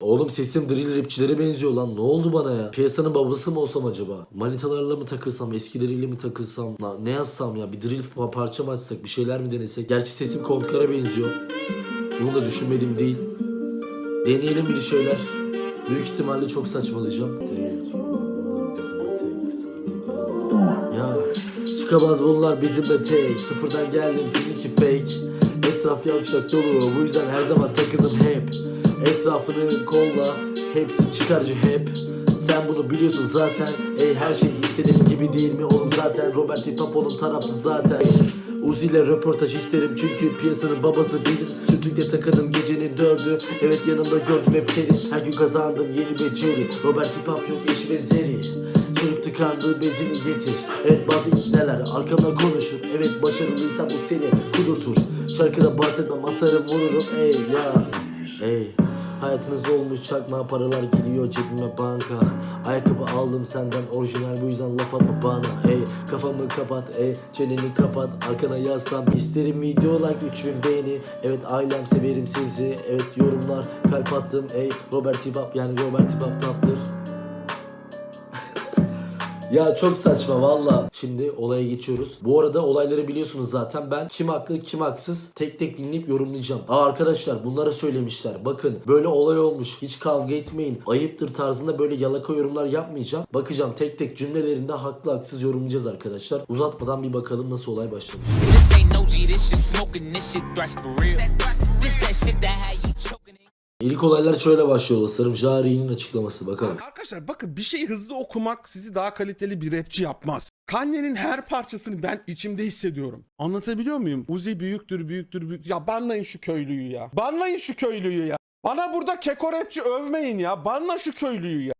Oğlum sesim drill rapçilere benziyor lan. Ne oldu bana ya? Piyasanın babası mı olsam acaba? Manitalarla mı takılsam? Eskileriyle mi takılsam? La, ne yazsam ya? Bir drill pa- parça mı açsak? Bir şeyler mi denesek? Gerçi sesim Kontkar'a benziyor. Bunu da düşünmedim değil. Deneyelim bir şeyler. Büyük ihtimalle çok saçmalayacağım. Ya çıkamaz bunlar bizimle tek Sıfırdan geldim sizinki fake Etraf yavşak dolu bu yüzden her zaman takıldım hep Etrafını kolla hepsi çıkarcı hep? Sen bunu biliyorsun zaten. Ey her şey istediğim gibi değil mi oğlum? Zaten Robert Papo'nun tarafsız zaten. Uzi ile röportaj isterim çünkü piyasanın babası biziz. Sütükle takıldım gecenin dördü. Evet yanımda gördüm hep keriz. Her gün kazandım yeni beceri. Robert Hop yok eşi benzeri Çocuk tıkandığı bezini getir. Evet bazı ikneler arkamda konuşur. Evet başarılıysa bu seni kudurtur. Şarkıda bahsetmem asarım vururum. Ey ya Ey Hayatınız olmuş çakma paralar gidiyor cebime banka. Ayakkabı aldım senden orijinal bu yüzden laf atma bana. Ey kafamı kapat ey çeneni kapat arkana yaslan. İsterim video like 3000 beğeni. Evet ailem severim sizi. Evet yorumlar kalp attım. Ey Robert Hip yani Robert Hip Hop ya çok saçma valla. Şimdi olaya geçiyoruz. Bu arada olayları biliyorsunuz zaten. Ben kim haklı kim haksız tek tek dinleyip yorumlayacağım. Aa arkadaşlar bunlara söylemişler. Bakın böyle olay olmuş. Hiç kavga etmeyin. Ayıptır tarzında böyle yalaka yorumlar yapmayacağım. Bakacağım tek tek cümlelerinde haklı haksız yorumlayacağız arkadaşlar. Uzatmadan bir bakalım nasıl olay başlamış. This ain't no G, this shit smoking, this shit thrash for real. This that shit that had you İlk olaylar şöyle başlıyor. Sanırım Jari'nin açıklaması bakalım. Arkadaşlar bakın bir şeyi hızlı okumak sizi daha kaliteli bir rapçi yapmaz. Kanye'nin her parçasını ben içimde hissediyorum. Anlatabiliyor muyum? Uzi büyüktür, büyüktür, büyük. Ya banlayın şu köylüyü ya. Banlayın şu köylüyü ya. Bana burada keko rapçi övmeyin ya. Banla şu köylüyü ya.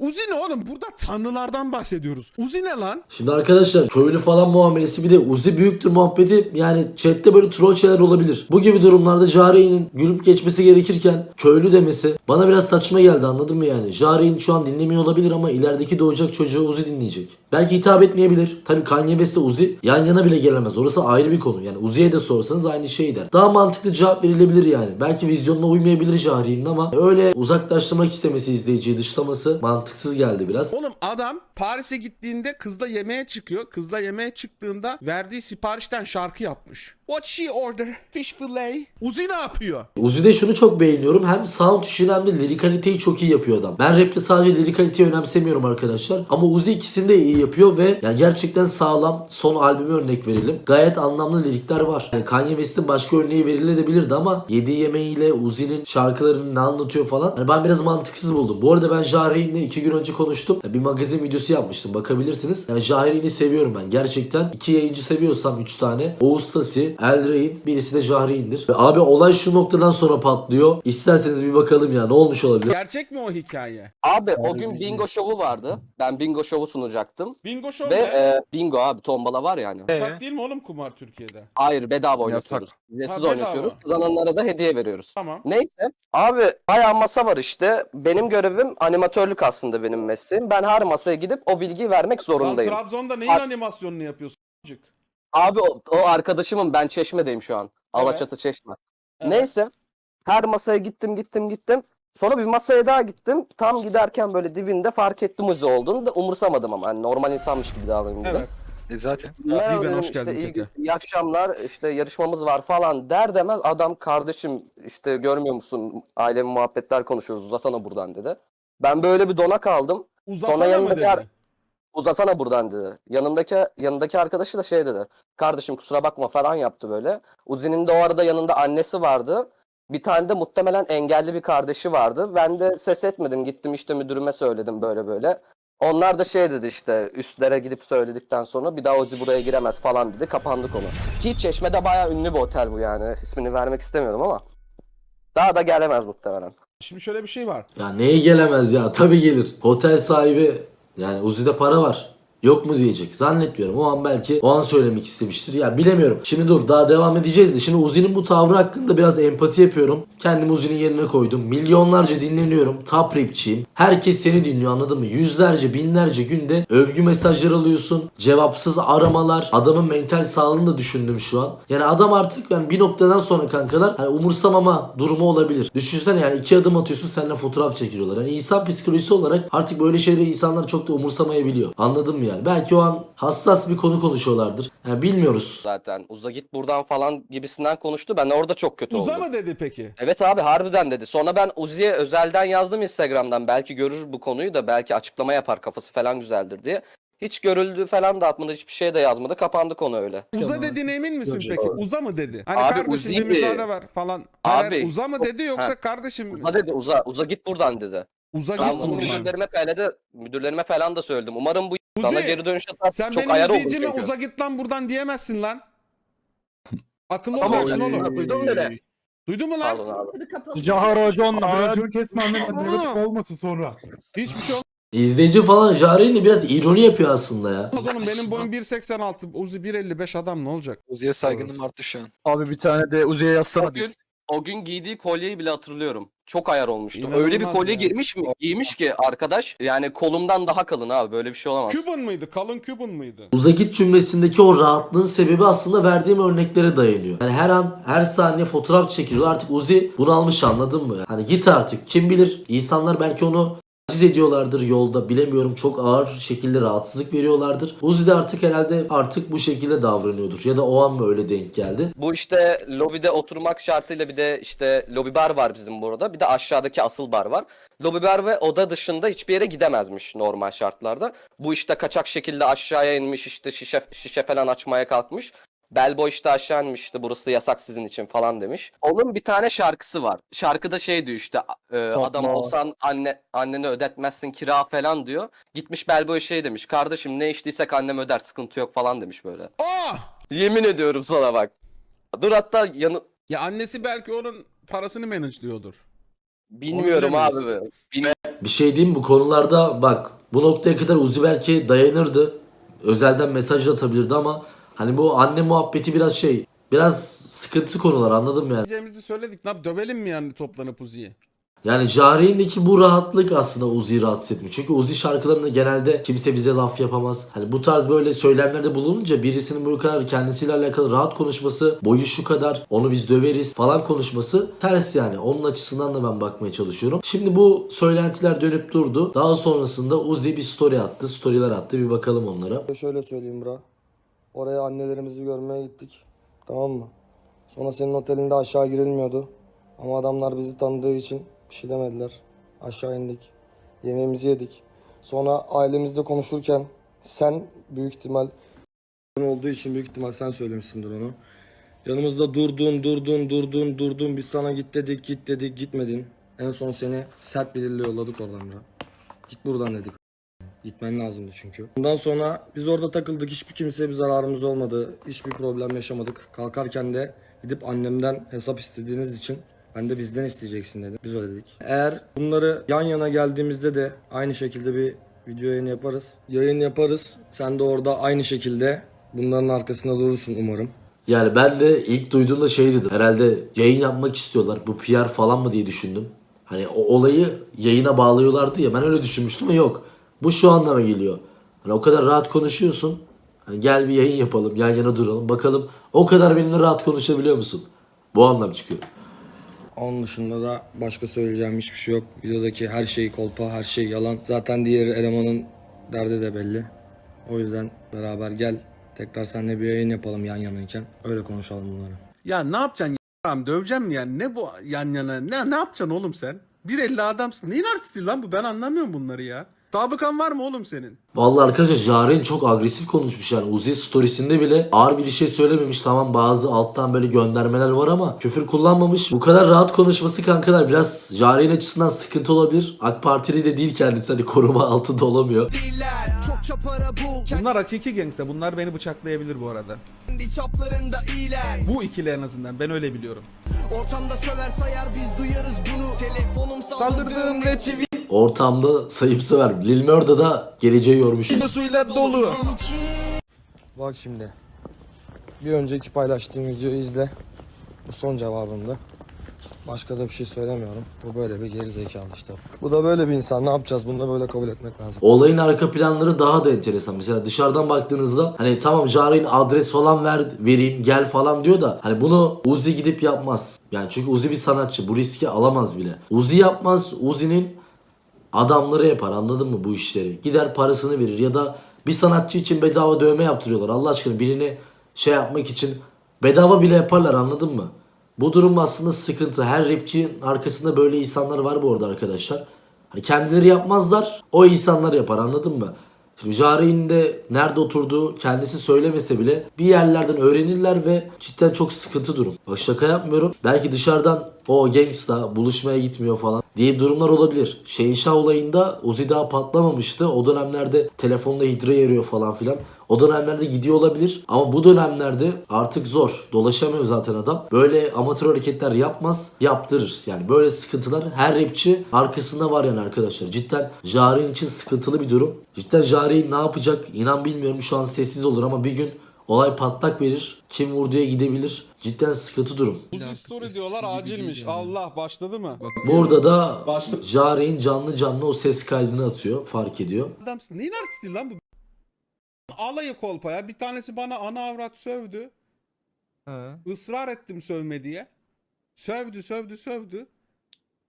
Uzi ne oğlum? Burada tanrılardan bahsediyoruz. Uzi ne lan? Şimdi arkadaşlar köylü falan muamelesi bir de Uzi büyüktür muhabbeti yani chatte böyle troll şeyler olabilir. Bu gibi durumlarda Jari'nin gülüp geçmesi gerekirken köylü demesi bana biraz saçma geldi anladın mı yani? Jari'nin şu an dinlemiyor olabilir ama ilerideki doğacak çocuğu Uzi dinleyecek. Belki hitap etmeyebilir. Tabii Kanye West ile Uzi yan yana bile gelemez. Orası ayrı bir konu. Yani Uzi'ye de sorsanız aynı şey der. Daha mantıklı cevap verilebilir yani. Belki vizyonuna uymayabilir Jari'nin ama öyle uzaklaştırmak istemesi izleyiciyi dışlaması mantıksız geldi biraz. Oğlum adam Paris'e gittiğinde kızla yemeğe çıkıyor. Kızla yemeğe çıktığında verdiği siparişten şarkı yapmış. What she order? Fish fillet. Uzi ne yapıyor? Uzi'de şunu çok beğeniyorum. Hem sound işini hem de lirikaliteyi çok iyi yapıyor adam. Ben rapte sadece lirikaliteyi önemsemiyorum arkadaşlar. Ama Uzi ikisini de iyi yapıyor ve yani gerçekten sağlam. Son albümü örnek verelim. Gayet anlamlı lirikler var. Yani Kanye West'in başka örneği verilebilirdi ama yediği yemeğiyle Uzi'nin şarkılarını ne anlatıyor falan. Yani ben biraz mantıksız buldum. Bu arada ben Jahreyn'le iki gün önce konuştum. Bir magazin videosu yapmıştım. Bakabilirsiniz. Yani Jahreyn'i seviyorum ben. Gerçekten iki yayıncı seviyorsam üç tane. Oğuz Sasi, Eldrain, birisi de Jahreyn'dir. Ve Abi olay şu noktadan sonra patlıyor. İsterseniz bir bakalım ya ne olmuş olabilir. Gerçek mi o hikaye? Abi o gün bingo şovu vardı. Ben bingo şovu sunacaktım. Bingo show Ve ne? e, bingo abi tombala var yani. Yasak değil mi oğlum kumar Türkiye'de? Hayır bedava oynatıyoruz. Ha, Ücretsiz bedava. oynatıyoruz. Kazananlara da hediye veriyoruz. Tamam. Neyse. Abi bayağı masa var işte. Benim görevim animatörlük aslında benim mesleğim. Ben her masaya gidip o bilgiyi vermek Lan zorundayım. Trabzon'da neyin Abi- animasyonunu yapıyorsun? Cık. Abi o, o arkadaşımın ben Çeşme'deyim şu an. Alaçatı Çeşme. Evet. Neyse. Her masaya gittim gittim gittim. Sonra bir masaya daha gittim. Tam giderken böyle dibinde fark ettim Uzi olduğunu da umursamadım ama. Hani normal insanmış gibi davrandım. Evet. E zaten. Merhaba dedim, hoş işte geldin iyi, tekrar. iyi akşamlar işte yarışmamız var falan der demez adam kardeşim işte görmüyor musun ailemin muhabbetler konuşuyoruz uzasana buradan dedi. Ben böyle bir dona kaldım. Uzasana Sonra mı yanındaki dedi? Uzasana buradan dedi. Yanımdaki yanındaki arkadaşı da şey dedi. Kardeşim kusura bakma falan yaptı böyle. Uzi'nin de o arada yanında annesi vardı. Bir tane de muhtemelen engelli bir kardeşi vardı. Ben de ses etmedim. Gittim işte müdürüme söyledim böyle böyle. Onlar da şey dedi işte üstlere gidip söyledikten sonra bir daha Uzi buraya giremez falan dedi. Kapandı konu. Ki Çeşme'de bayağı ünlü bir otel bu yani. İsmini vermek istemiyorum ama. Daha da gelemez muhtemelen. Şimdi şöyle bir şey var. Ya neye gelemez ya tabi gelir. Otel sahibi yani Uzi'de para var. Yok mu diyecek. Zannetmiyorum. O an belki o an söylemek istemiştir. Ya bilemiyorum. Şimdi dur daha devam edeceğiz de. Şimdi Uzi'nin bu tavrı hakkında biraz empati yapıyorum. Kendimi Uzi'nin yerine koydum. Milyonlarca dinleniyorum. Top rapçiyim. Herkes seni dinliyor anladın mı? Yüzlerce binlerce günde övgü mesajları alıyorsun. Cevapsız aramalar. Adamın mental sağlığını da düşündüm şu an. Yani adam artık yani bir noktadan sonra kankalar hani umursamama durumu olabilir. Düşünsene yani iki adım atıyorsun seninle fotoğraf çekiliyorlar. Yani insan psikolojisi olarak artık böyle şeyleri insanlar çok da umursamayabiliyor. Anladın mı yani? Belki o an hassas bir konu konuşuyorlardır. Yani bilmiyoruz. zaten. Uza git buradan falan gibisinden konuştu. Ben orada çok kötü Uza oldum. mı dedi peki? Evet abi harbiden dedi. Sonra ben Uzi'ye özelden yazdım Instagram'dan. Belki görür bu konuyu da belki açıklama yapar kafası falan güzeldir diye. Hiç görüldüğü falan da atmadı. Hiçbir şey de yazmadı. Kapandı konu öyle. Uza dediğine emin misin peki? Uza mı dedi? Hani Abi kardeşim Uzi bir mi? müsaade ver falan. Hayır, Abi, hayır, uza mı dedi yoksa Ha. kardeşim Uza dedi uza. Uza git buradan dedi. Uza Ben git bunu müdürlerime falan da müdürlerime falan da söyledim. Umarım bu Uzi, sana geri dönüş atar. Sen Çok benim ayar oldum izleyicime çünkü. uza git lan buradan diyemezsin lan. Akıllı Tamam, olacaksın Uzi. oğlum. Duydun mu beni? Duydun mu lan? Pardon abi. Cahar Hoca Aracını kesme nöbet olmasın sonra. Hiçbir şey İzleyici falan Jari'nin de biraz ironi yapıyor aslında ya. olmaz oğlum. Benim boyum 1.86. Uzi 1.55 adam ne olacak? Uzi'ye saygınım arttı şu an. Abi bir tane de Uzi'ye yazsana biz. O gün giydiği kolyeyi bile hatırlıyorum. Çok ayar olmuştu. İnanılmaz Öyle bir kolye ya. girmiş mi? Giymiş ki arkadaş. Yani kolumdan daha kalın abi. Böyle bir şey olamaz. Cuban mıydı? Kalın Cuban mıydı? Uzakit cümlesindeki o rahatlığın sebebi aslında verdiğim örneklere dayanıyor. Yani her an her saniye fotoğraf çekiliyor. Artık Uzi bunu almış anladın mı? Hani git artık. Kim bilir insanlar belki onu taciz ediyorlardır yolda bilemiyorum çok ağır şekilde rahatsızlık veriyorlardır. Uzi de artık herhalde artık bu şekilde davranıyordur. Ya da o an mı öyle denk geldi? Bu işte lobide oturmak şartıyla bir de işte lobi bar var bizim burada. Bir de aşağıdaki asıl bar var. Lobi bar ve oda dışında hiçbir yere gidemezmiş normal şartlarda. Bu işte kaçak şekilde aşağıya inmiş işte şişe, şişe falan açmaya kalkmış. Belboy işte aşağı inmişti burası yasak sizin için falan demiş. Onun bir tane şarkısı var. Şarkıda şey diyor işte e, adam olsan anne annene ödetmezsin kira falan diyor. Gitmiş Belboy şey demiş kardeşim ne içtiysek annem öder sıkıntı yok falan demiş böyle. Aa! Yemin ediyorum sana bak. Dur hatta yanı Ya annesi belki onun parasını manage'liyordur. bilmiyorum abi. be. Bir şey diyeyim bu konularda bak bu noktaya kadar Uzi belki dayanırdı. Özelden mesaj atabilirdi ama hani bu anne muhabbeti biraz şey biraz sıkıntı konular anladın mı yani? Diyeceğimizi söyledik. Ne yap- Dövelim mi yani toplanıp Uzi'yi? Yani Jari'ndeki bu rahatlık aslında Uzi'yi rahatsız etmiyor. Çünkü Uzi şarkılarında genelde kimse bize laf yapamaz. Hani bu tarz böyle söylemlerde bulununca birisinin bu kadar kendisiyle alakalı rahat konuşması, boyu şu kadar, onu biz döveriz falan konuşması ters yani. Onun açısından da ben bakmaya çalışıyorum. Şimdi bu söylentiler dönüp durdu. Daha sonrasında Uzi bir story attı, storyler attı. Bir bakalım onlara. Şöyle söyleyeyim bra. Oraya annelerimizi görmeye gittik. Tamam mı? Sonra senin otelinde aşağı girilmiyordu. Ama adamlar bizi tanıdığı için bir şey demediler. Aşağı indik. Yemeğimizi yedik. Sonra ailemizle konuşurken sen büyük ihtimal olduğu için büyük ihtimal sen söylemişsindir onu. Yanımızda durdun, durdun, durdun, durdun. Biz sana git dedik, git dedik, gitmedin. En son seni sert bir dille yolladık oradan bra. Git buradan dedik. Gitmen lazımdı çünkü. Bundan sonra biz orada takıldık. Hiçbir kimseye bir zararımız olmadı. Hiçbir problem yaşamadık. Kalkarken de gidip annemden hesap istediğiniz için ben de bizden isteyeceksin dedim. Biz öyle dedik. Eğer bunları yan yana geldiğimizde de aynı şekilde bir video yayını yaparız. Yayın yaparız. Sen de orada aynı şekilde bunların arkasında durursun umarım. Yani ben de ilk duyduğumda şey dedim. Herhalde yayın yapmak istiyorlar. Bu PR falan mı diye düşündüm. Hani o olayı yayına bağlıyorlardı ya. Ben öyle düşünmüştüm ama yok. Bu şu anlama geliyor. Hani o kadar rahat konuşuyorsun. Hani gel bir yayın yapalım. Yan yana duralım. Bakalım o kadar benimle rahat konuşabiliyor musun? Bu anlam çıkıyor. Onun dışında da başka söyleyeceğim hiçbir şey yok. Videodaki her şey kolpa, her şey yalan. Zaten diğer elemanın derdi de belli. O yüzden beraber gel. Tekrar seninle bir yayın yapalım yan yanayken. Öyle konuşalım bunları. Ya ne yapacaksın ya? Döveceğim mi yani? Ne bu yan yana? Ne, ne yapacaksın oğlum sen? 1.50 adamsın. Neyin artisti lan bu? Ben anlamıyorum bunları ya. Sabıkan var mı oğlum senin? Vallahi arkadaşlar Jaren çok agresif konuşmuş yani. Uzi storiesinde bile ağır bir şey söylememiş. Tamam bazı alttan böyle göndermeler var ama küfür kullanmamış. Bu kadar rahat konuşması kankalar biraz Jaren açısından sıkıntı olabilir. AK Partili de değil kendisi hani koruma altında olamıyor. Bunlar hakiki gangster. Bunlar beni bıçaklayabilir bu arada. Bu ikili en azından. Ben öyle biliyorum. Ortamda söver sayar biz duyarız bunu Telefonum Saldırdığım rapçi ortamda sayıp söver. Lil Murda da geleceği yormuş. Suyla dolu Bak şimdi. Bir önceki paylaştığım videoyu izle. Bu son cevabımdı. Başka da bir şey söylemiyorum. Bu böyle bir geri zekalı işte. Bu da böyle bir insan. Ne yapacağız? Bunu da böyle kabul etmek lazım. Olayın arka planları daha da enteresan. Mesela dışarıdan baktığınızda hani tamam Jari'nin adres falan ver, vereyim gel falan diyor da hani bunu Uzi gidip yapmaz. Yani çünkü Uzi bir sanatçı. Bu riski alamaz bile. Uzi yapmaz. Uzi'nin adamları yapar anladın mı bu işleri? Gider parasını verir ya da bir sanatçı için bedava dövme yaptırıyorlar. Allah aşkına birini şey yapmak için bedava bile yaparlar anladın mı? Bu durum aslında sıkıntı. Her rapçinin arkasında böyle insanlar var bu arada arkadaşlar. Hani kendileri yapmazlar. O insanlar yapar anladın mı? Şimdi Jari'nin de nerede oturduğu kendisi söylemese bile bir yerlerden öğrenirler ve cidden çok sıkıntı durum. Bak şaka yapmıyorum. Belki dışarıdan o gangsta buluşmaya gitmiyor falan diye durumlar olabilir. Şehinşah olayında Uzi daha patlamamıştı. O dönemlerde telefonda hidre yarıyor falan filan. O dönemlerde gidiyor olabilir ama bu dönemlerde artık zor. Dolaşamıyor zaten adam. Böyle amatör hareketler yapmaz, yaptırır. Yani böyle sıkıntılar her rapçi arkasında var yani arkadaşlar. Cidden Jari'nin için sıkıntılı bir durum. Cidden Jari ne yapacak inan bilmiyorum. Şu an sessiz olur ama bir gün olay patlak verir. Kim vurduya gidebilir. Cidden sıkıntı durum. Uzi story diyorlar acilmiş. Allah başladı mı? Burada da Jari'nin canlı canlı o ses kaydını atıyor. Fark ediyor. Adamsın. Neyin artisti lan bu? Alayı kolpaya. Bir tanesi bana ana avrat sövdü. Israr ettim sövme diye. Sövdü sövdü sövdü.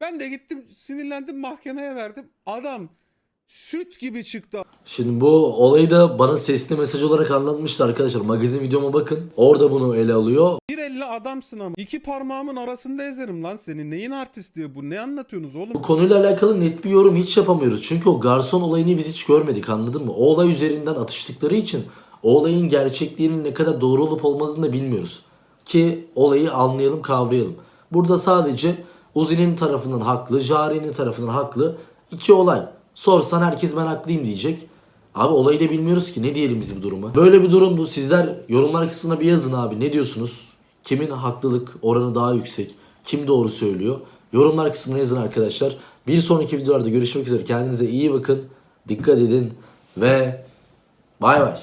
Ben de gittim sinirlendim mahkemeye verdim. Adam süt gibi çıktı. Şimdi bu olayı da bana sesli mesaj olarak anlatmıştı arkadaşlar. Magazin videoma bakın. Orada bunu ele alıyor. 1.50 adamsın ama. iki parmağımın arasında ezerim lan seni. Neyin artisti bu? Ne anlatıyorsunuz oğlum? Bu konuyla alakalı net bir yorum hiç yapamıyoruz. Çünkü o garson olayını biz hiç görmedik anladın mı? O olay üzerinden atıştıkları için o olayın gerçekliğinin ne kadar doğru olup olmadığını da bilmiyoruz. Ki olayı anlayalım kavrayalım. Burada sadece Uzi'nin tarafından haklı, Jari'nin tarafından haklı. iki olay. Sorsan herkes ben haklıyım diyecek. Abi olayı da bilmiyoruz ki ne diyelim biz bu duruma. Böyle bir durumdu. Sizler yorumlar kısmına bir yazın abi. Ne diyorsunuz? Kimin haklılık oranı daha yüksek? Kim doğru söylüyor? Yorumlar kısmına yazın arkadaşlar. Bir sonraki videolarda görüşmek üzere. Kendinize iyi bakın. Dikkat edin ve bay bay.